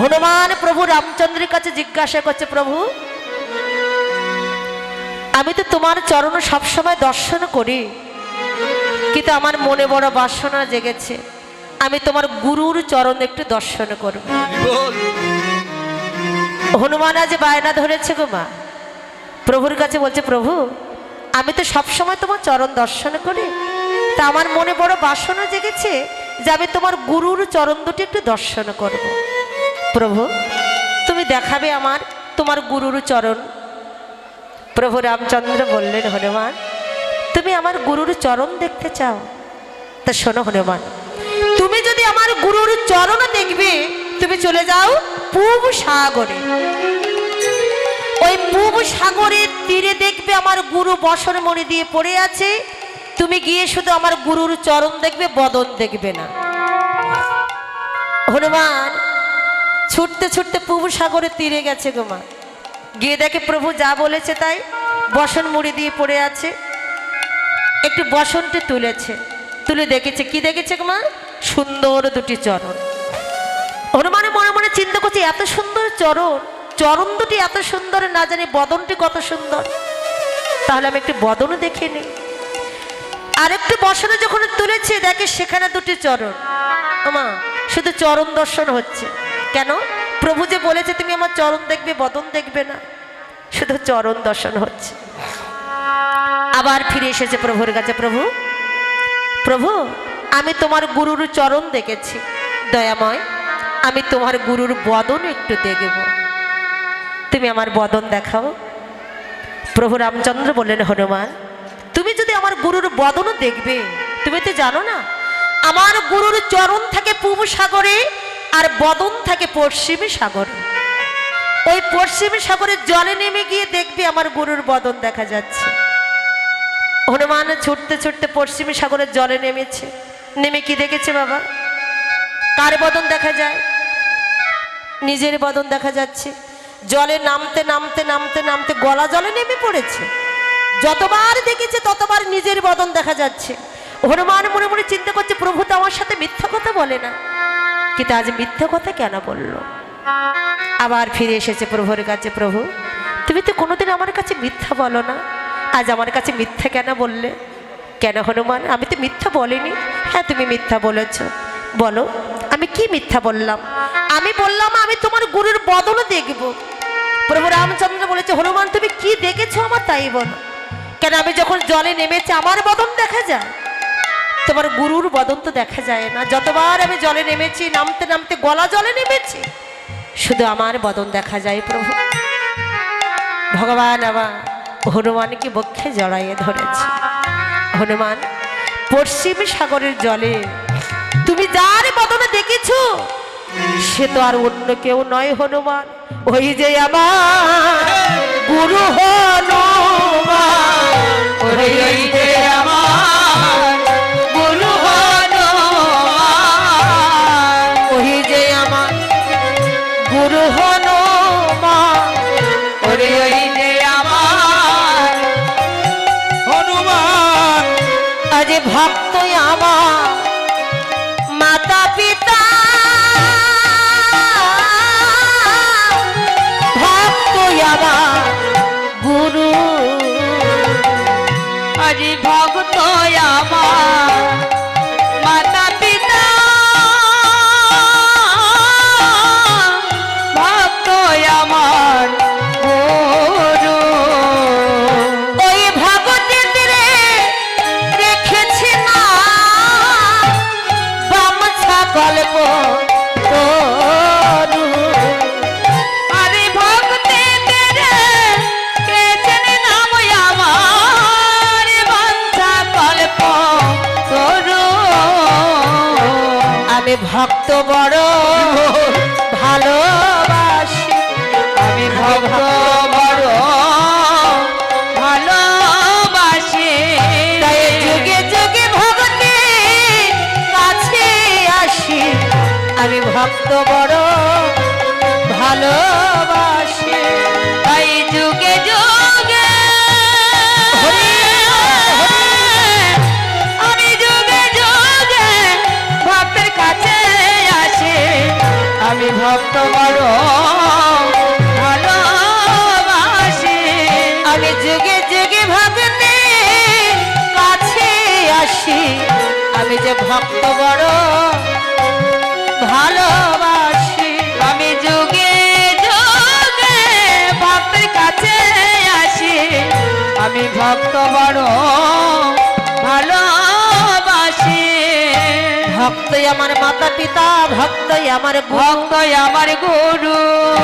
হনুমান প্রভু রামচন্দ্রের কাছে জিজ্ঞাসা করছে প্রভু আমি তো তোমার চরণ সবসময় দর্শন করি কিন্তু আমার মনে বড় বাসনা জেগেছে। আমি তোমার গুরুর চরণ একটু দর্শন করব। হনুমান আজ বায়না ধরেছে গো মা। প্রভুর কাছে বলছে প্রভু আমি তো সবসময় তোমার চরণ দর্শন করি তা আমার মনে বড় বাসনা জেগেছে যে আমি তোমার গুরুর চরণ দুটি একটু দর্শন করব। প্রভু, তুমি দেখাবে আমার তোমার গুরুর চরণ। প্রভু রামচন্দ্র বললেন, হনুমান, তুমি আমার গুরুর চরণ দেখতে চাও? তা শোনো হনুমান, তুমি যদি আমার গুরুর চরণ দেখবে, তুমি চলে যাও পূব সাগরে। ওই পূব সাগরের তীরে দেখবে আমার গুরু বসন মণি দিয়ে পড়ে আছে। তুমি গিয়ে শুধু আমার গুরুর চরণ দেখবে, বদন দেখবে না। হনুমান ছুটতে ছুটতে প্রভু সাগরের তীরে গেছে গো মা। গিয়ে দেখে প্রভু যা বলেছে তাই বসন মুড়ি দিয়ে পড়ে আছে। একটু বসনটি তুলেছে। তুলে দেখেছে। কি দেখেছে গো মা? সুন্দর দুটি চরণ। হনুমানের মনে মনে চিন্তা করছে, এত সুন্দর চরণ। চরণ দুটি এত সুন্দর, না জানি বদনটি কত সুন্দর। তাহলে আমি একটু বদনও দেখে নিই। আরেকটু বসনে যখন তুলেছে, দেখে সেখানে দুটি চরণ। শুধু চরণ দর্শন হচ্ছে। কেন? প্রভু যে বলেছে, তুমি আমার চরণ দেখবে, বদন দেখবে না। শুধু চরণ দর্শন হচ্ছে। আবার ফিরে এসেছে প্রভুর কাছে, প্রভু প্রভু, আমি তোমার গুরুর চরণ দেখেছি। দয়াময়, আমি তোমার গুরুর বদন একটু দেখব। তুমি আমার বদন দেখাও। প্রভু রামচন্দ্র বললেন, হনুমান, তুমি যদি আমার গুরুর বদনও দেখবে, তুমি তো জানো না, আমার গুরুর চরণ থাকে পূব সাগরে আর বদন থাকে পশ্চিমী সাগরে। ওই পশ্চিমী সাগরের জলে নেমে গিয়ে দেখবি আমার গুরুর বদন দেখা যাচ্ছে। হনুমান ছুটতে ছুটতে পশ্চিমী সাগরের জলে নেমেছে। নেমে কি দেখেছে বাবা? কার বদন দেখা যায়? নিজের বদন দেখা যাচ্ছে। জলে নামতে নামতে নামতে নামতে গলা জলে নেমে পড়েছে। যতবার দেখেছে, ততবার নিজের বদন দেখা যাচ্ছে। হনুমান মনে মনে চিন্তা করছে, প্রভু তো আমার সাথে মিথ্যা কথা বলে না। কিন্তু আজ মিথ্যা কথা কেন বলল? আবার ফিরে এসেছে প্রভুর কাছে, প্রভু, তুমি তো কোনোদিন আমার কাছে মিথ্যা বলো না। আজ আমার কাছে মিথ্যা কেন বললে? কেন হনুমান, আমি তো মিথ্যা বলিনি। হ্যাঁ তুমি মিথ্যা বলেছ। বলো, আমি কি মিথ্যা বললাম? আমি বললাম, আমি তোমার গুরুর বদলও দেখব। প্রভু রামচন্দ্র বলেছে, হনুমান, তুমি কি দেখেছ আমার তাই বলো। কেন আমি যখন জলে নেমেছি, আমার বদন দেখা যায়? তোমার গুরুর বদন তো দেখা যায় না। যতবার আমি জলে নেমেছি, নামতে নামতে গলা জলে নেমেছি, শুধু আমার বদন দেখা যায় প্রভু। ভগবান আবার হনুমানকে বক্ষে জড়াইয়ে ধরেছে। হনুমান, পশ্চিম সাগরের জলে তুমি যার বদনে দেখেছ, সে তো আর অন্য কেউ নয় হনুমান। ওই যে আমার গুরু হনুমান ওই যে আমার ভক্ত মাতা পিতা ভক্ত আমার গুরু। ভক্ত আমার ভক্ত বড়, ভালোবাসি। আমি ভক্ত বড়, ভালোবাসি। তাই যুগে যুগে ভগতে কাছে আসি। আমি ভক্ত বড়, ভালোবাসি। যে ভক্ত বড় ভালোবাসি। আমি যুগে যুগে ভক্তের কাছে আসি। আমি ভক্ত বড় ভালোবাসি। ভক্তই আমার মাতা পিতা ভক্তই আমার গুরু। ভক্ত আমার গুরু।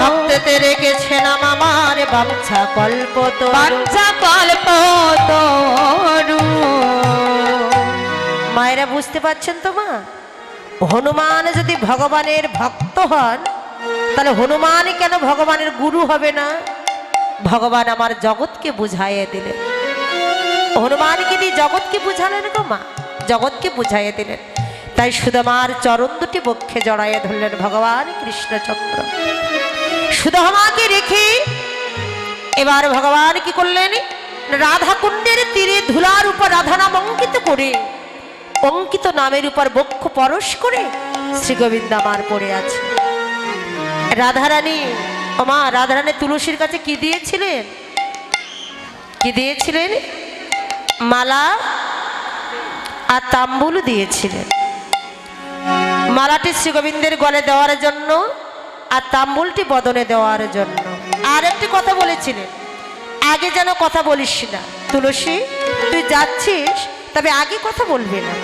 ভক্ততে রেখেছেন আমার বাচ্চা কল্প তো বাঞ্ছা কল্প তরু। মায়েরা বুঝতে পারছেন তো মা? হনুমান যদি ভগবানের ভক্ত হন, তাহলে হনুমান কেন ভগবানের গুরু হবে না? ভগবান আমার জগৎকে বুঝাইয়ে দিলেন। হনুমানকে দিয়ে জগৎকে বুঝালেন গো মা? জগৎকে বুঝাইয়ে দিলেন। তাই সুদামার চরণ দুটি বক্ষে জড়াইয়ে ধরলেন ভগবান কৃষ্ণচন্দ্র। সুদামাকে রেখে এবার ভগবান কি করলেন? রাধা কুণ্ডের তীরে ধুলার উপর রাধা নাম অঙ্কিত করে অঙ্কিত নামের উপর বক্ষ পরশ করে শ্রী গোবিন্দ আমার পড়ে আছে। রাধারানী, ওমা, রাধারানী তুলসীর কাছে কি দিয়েছিলেন? কি দিয়েছিলেন? মালা আর তাম্বুল দিয়েছিলেন। মালাটি শ্রী গোবিন্দের গলে দেওয়ার জন্য আর তাম্বুলটি বদনে দেওয়ার জন্য। আর একটি কথা বলেছিলেন, আগে যেন কথা বলিস না। তুলসী, তুই যাচ্ছিস তবে আগে কথা বলবি না।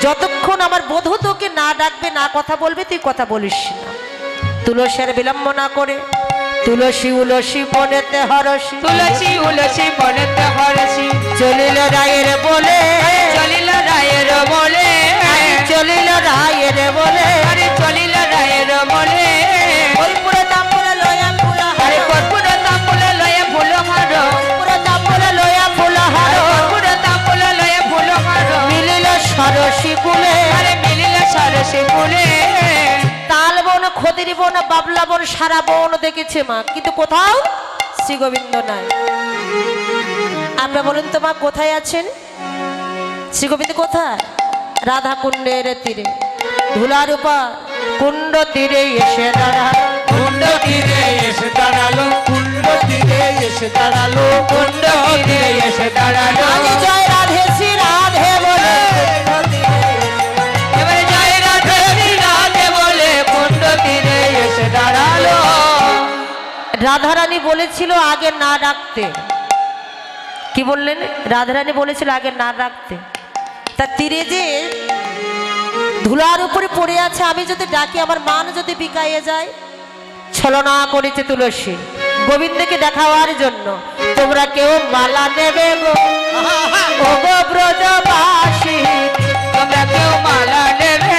যতক্ষণ আমার বধূ তোকে না ডাকবে না কথা বলবে তুই কথা বলিস না। তুলসীর বিলম্ব না করে তুলসী উলসী বনেতে হরসী তুলসী উলসী বনতে হরসি চলিল রায়ের বলে। চলিল রায়ের বলে। চলিল রায়ের বলে। আরে চলিল রায়ের বলে। ফুলে তাল বন খদির বন বাবলা বন সারা বন দেখেছে মা। কিন্তু কোথাও শ্রী গোবিন্দ নাই। আপনারা বলুন তো মা কোথায় আছেন? শ্রী গোবিন্দ কোথায়? রাধা কুণ্ডের তীরে। ধুলার উপর কুণ্ড তীরে এসে দাঁড়াল। কুণ্ড তীরে এসে দাঁড়াল কুণ্ড তীরে এসে দাঁড়াল কুণ্ড তীরে এসে দাঁড়াল। জয় রাধারানী বলেছিল আগে না রাখতে। কি বললেন? রাধারানী বলেছিল আগে না রাখতে। তা তীরে যে ধুলার উপরে পড়ে আছে আমি যদি ডাকি আমার মান যদি বিকাইয়ে যায় ছলনা করেছে তুলসী। গোবিন্দকে দেখাবার জন্য তোমরা কেউ মালা নেবে গো। ব্রজবাসী তোমরা কেউ মালা নেবে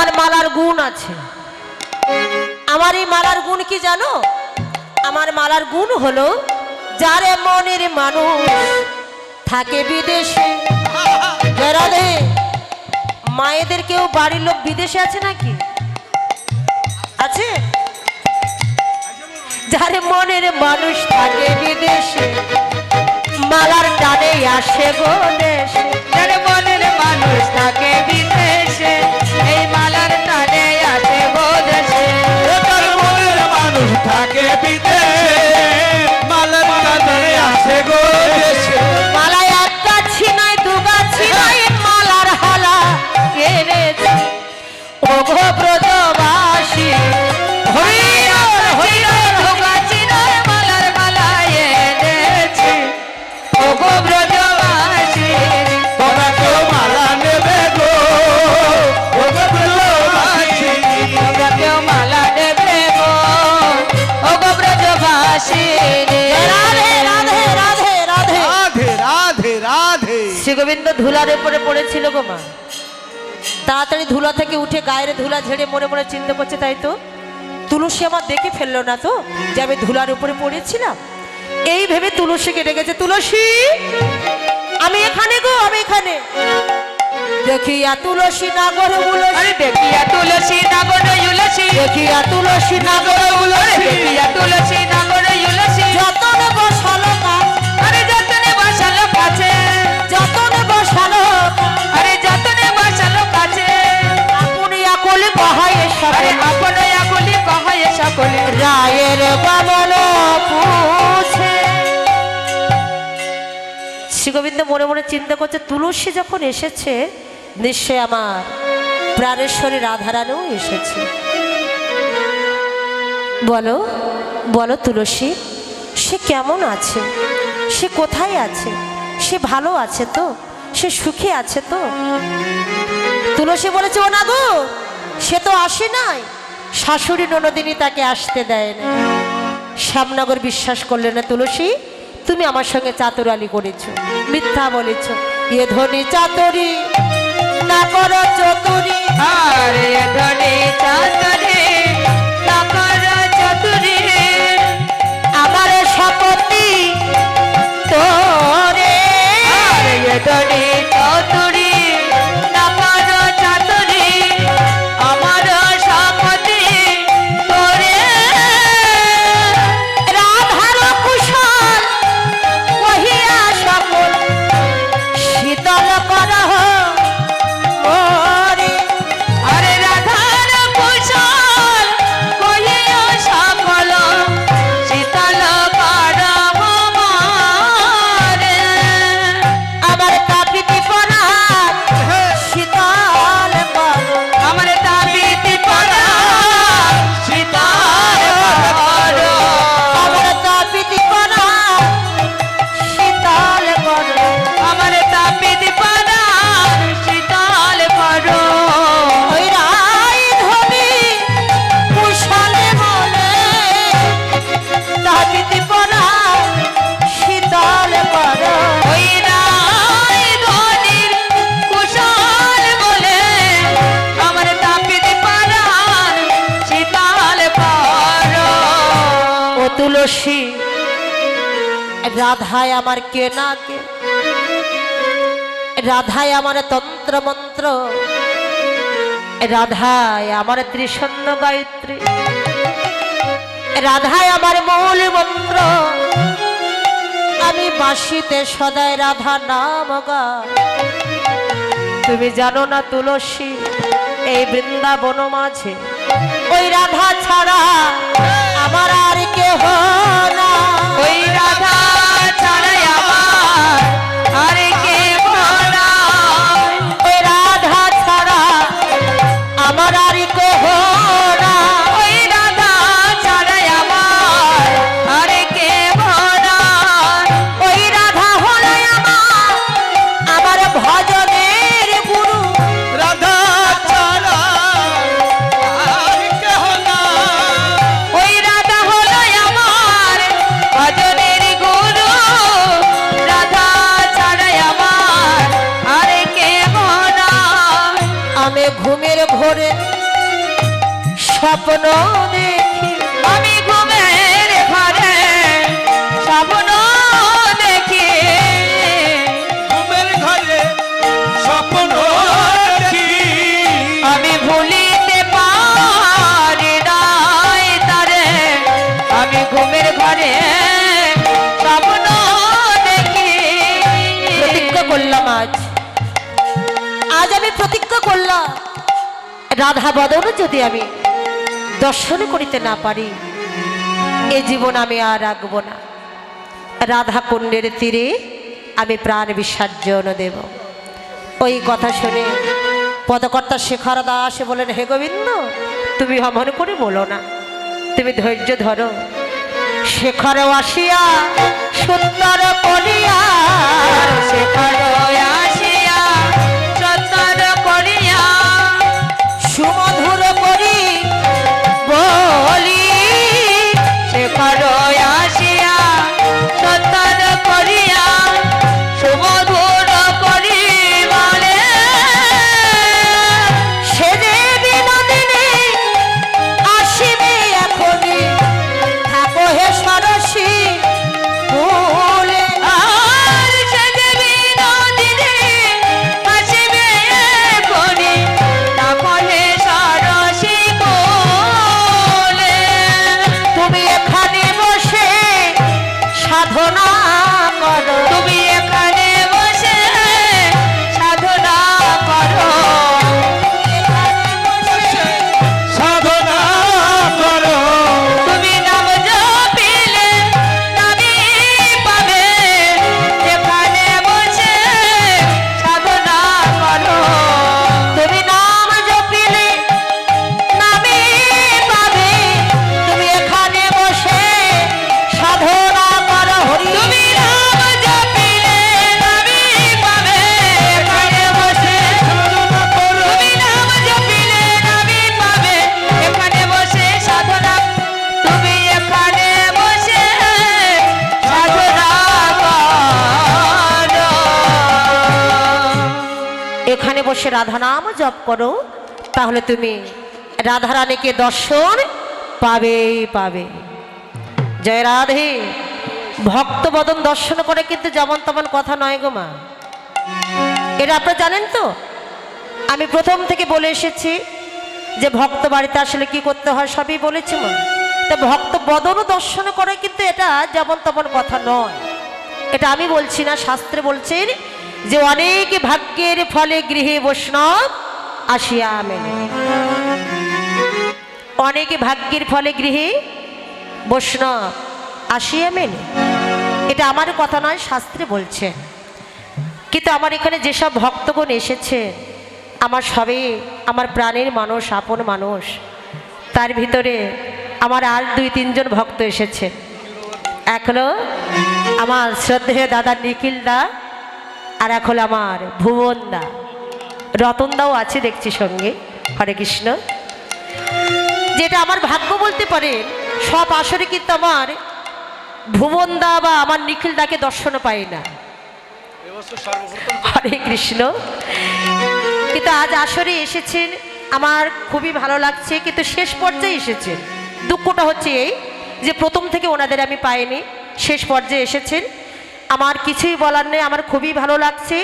আমার মালার গুণ আছে। আমার এই মালার গুণ কি জানো? আমার মালার গুণ হলো, যারে মনের মানুষ থাকে বিদেশে রাধে মায়েদের কেউ বাড়ির লোক বিদেশে আছে নাকি? আছে? যারে মনের মানুষ থাকে বিদেশে, মালার টানে আসে গো দেশে। ব্রজবাসী রাধে রাধে রাধে রাধে। রাধে রাধে রাধে। শ্রী গোবিন্দ ধুলার উপরে পড়েছিল গো মা। তাড়াতাড়ি ধুলা থেকে উঠে গায়ের ধুলা ঝেড়ে মনে মনে চিন্তা করছে তাই তো? তুলসী আমার দেখে ফেলল না তো যে আমি ধুলার উপরে পড়েছিলাম। এই ভেবে তুলসীকে ডেকেছে তুলসী আমি এখানে গো আমি এখানে। দেখিয়া তুলসী নাগর উলসী। দেখিয়া তুলসী নাগর উলসী। দেখিয়া তুলসী নাগর উলসী। দেখিয়া তুলসী নাগর রায়ের বাবল পুছে। শ্রীগোবিন্দ মনে মনে চিন্তা করছে তুলসী যখন এসেছে নিশ্চয় আমার প্রাণেশ্বরী রাধারানীও এসেছে। বলো বলো তুলসী, সে কেমন আছে? সে কোথায় আছে? সে ভালো আছে তো? সে সুখে আছে তো? তুলসী বলেছে, ও না গো, সে তো আসে নাই। শাশুড়ি ননদিনী তাকে আসতে দেয় না শ্যামনগর বিশ্বাস করলে না তুলসী? তুমি আমার সঙ্গে চাতুরালি করেছ, মিথ্যা বলেছ। এ ধনী চাতুরি, না করো চতুরি। আরে ধনে চাতরে শপথি তোরে। আরে রাধায় আমার কে না কে রাধায় আমার তন্ত্র মন্ত্র রাধায় আমার ত্রিসন্ন গায়ত্রী, রাধায় আমার মূল মন্ত্র। আমি বাঁশিতে সদায় রাধা নাম গা তুমি জানো না তুলসী এই বৃন্দাবন মাঝে, ওই রাধা ছাড়া আমার আর কেহ না ওই রাধা আমার আরে কেহ আজ। আমি প্রতিজ্ঞা করলাম। রাধা বদন যদি আমি দর্শন করিতে না পারি, এ জীবন আমি আর রাখব না। রাধা কুণ্ডের তীরে আমি প্রাণ বিসর্জন দেব। ওই কথা শুনে পদকর্তা শেখর দাস বলেন, হে গোবিন্দ, তুমি অমন করে বলো না। তুমি ধৈর্য ধরো। শেখর আসিয়া সুন্দর করিয়া শেখর বসে রাধা নাম জপ করো, তাহলে তুমি রাধারানীকে দর্শন পাবেই পাবে। জয় রাধে। ভক্তবদন দর্শন করে কিন্তু যেমন তেমন কথা নয় গো মা। এটা আপনারা জানেন তো? আমি প্রথম থেকে বলে এসেছি যে ভক্ত বাড়িতে আসলে কি করতে হয়, সবই বলেছি মা। তা ভক্ত বদনও দর্শন করে কিন্তু এটা যেমন তেমন কথা নয়। এটা আমি বলছি না, শাস্ত্রে বলছেন যে অনেক ভাগ্যের ফলে গৃহে বৈষ্ণব আসিয়া মেলে। অনেকে ভাগ্যের ফলে গৃহে বৈষ্ণব আসিয়া মেলে। এটা আমার কথা নয়, শাস্ত্রে বলছে। কিন্তু আমার এখানে যেসব ভক্তগণ এসেছে, আমার সবে আমার প্রাণের মানুষ, আপন মানুষ, তার ভিতরে আমার আর দুই, তিনজন ভক্ত এসেছে। এক আমার শ্রদ্ধেয় দাদা নিখিল দা আর এক হলো আমার ভুবন দা রতন দাও আছে দেখছি সঙ্গে, হরে কৃষ্ণ। যেটা আমার ভাগ্য বলতে পারেন সব আসরে কিন্তু আমার ভুবন দা বা আমার নিখিল দাকে দর্শন পাই না। হরে কৃষ্ণ। কিন্তু আজ আসরে এসেছেন, আমার খুবই ভালো লাগছে, কিন্তু শেষ পর্যায়ে এসেছেন। দুঃখটা হচ্ছে এই যে প্রথম থেকে ওনাদের আমি পাইনি, শেষ পর্যায়ে এসেছেন। আমার কিছুই বলার নেই, আমার খুবই ভালো লাগছে।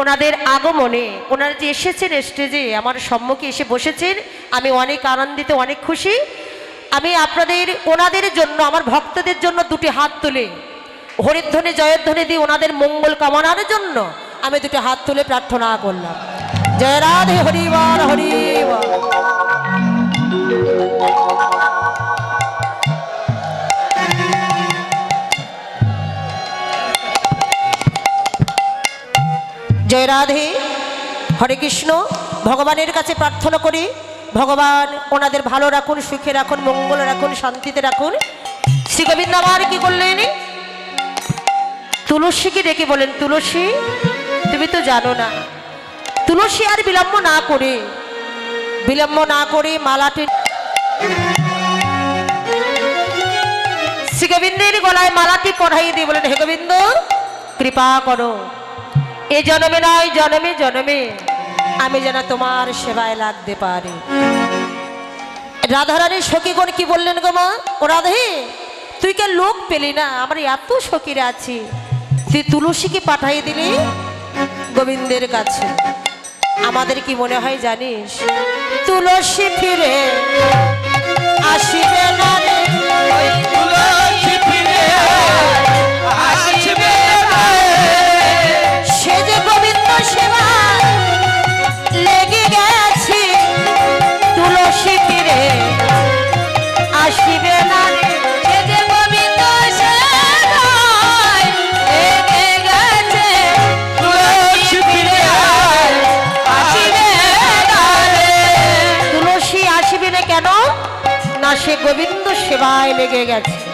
ওনাদের আগমনে, ওনারা যে এসেছেন স্টেজে, আমার সম্মুখে এসে বসেছেন, আমি অনেক আনন্দিত, অনেক খুশি। আমি আপনাদের, ওনাদের জন্য, আমার ভক্তদের জন্য দুটি হাত তুলে, হরিধ্বনি, জয়ধ্বনি দিয়ে ওনাদের মঙ্গল কামনার জন্য আমি দুটি হাত তুলে প্রার্থনা করলাম। জয় রাধে হরিবার হরিবার জয় রাধে। হরে কৃষ্ণ, ভগবানের কাছে প্রার্থনা করি। ভগবান, ওনাদের ভালো রাখুন, সুখে রাখুন, মঙ্গল রাখুন, শান্তিতে রাখুন। শ্রী গোবিন্দ আমার কি করলেন? তুলসীকে ডেকে বলেন, তুলসী, তুমি তো জানো না। তুলসী আর বিলম্ব না করে, বিলম্ব না করে মালাটি শ্রী গোবিন্দের গলায় মালাটি পড়াই দিয়ে বলেন, হে গোবিন্দ, কৃপা করো। এ জনমে নয়, জনমে জনমে। আমি যেন তোমার সেবায় লাগতে পারি। রাধারানী সখীগণ কি বললেন গো মা? ও রাধে, তুই কে লোক পেলি না? আমার এত সখীরা আছি। তুই তুলসীকে পাঠাই দিলি গোবিন্দের কাছে। আমাদের কি মনে হয় জানিস? তুলসী ফিরে আসিবে না সে গোবিন্দ সেবায় লেগে গেছে।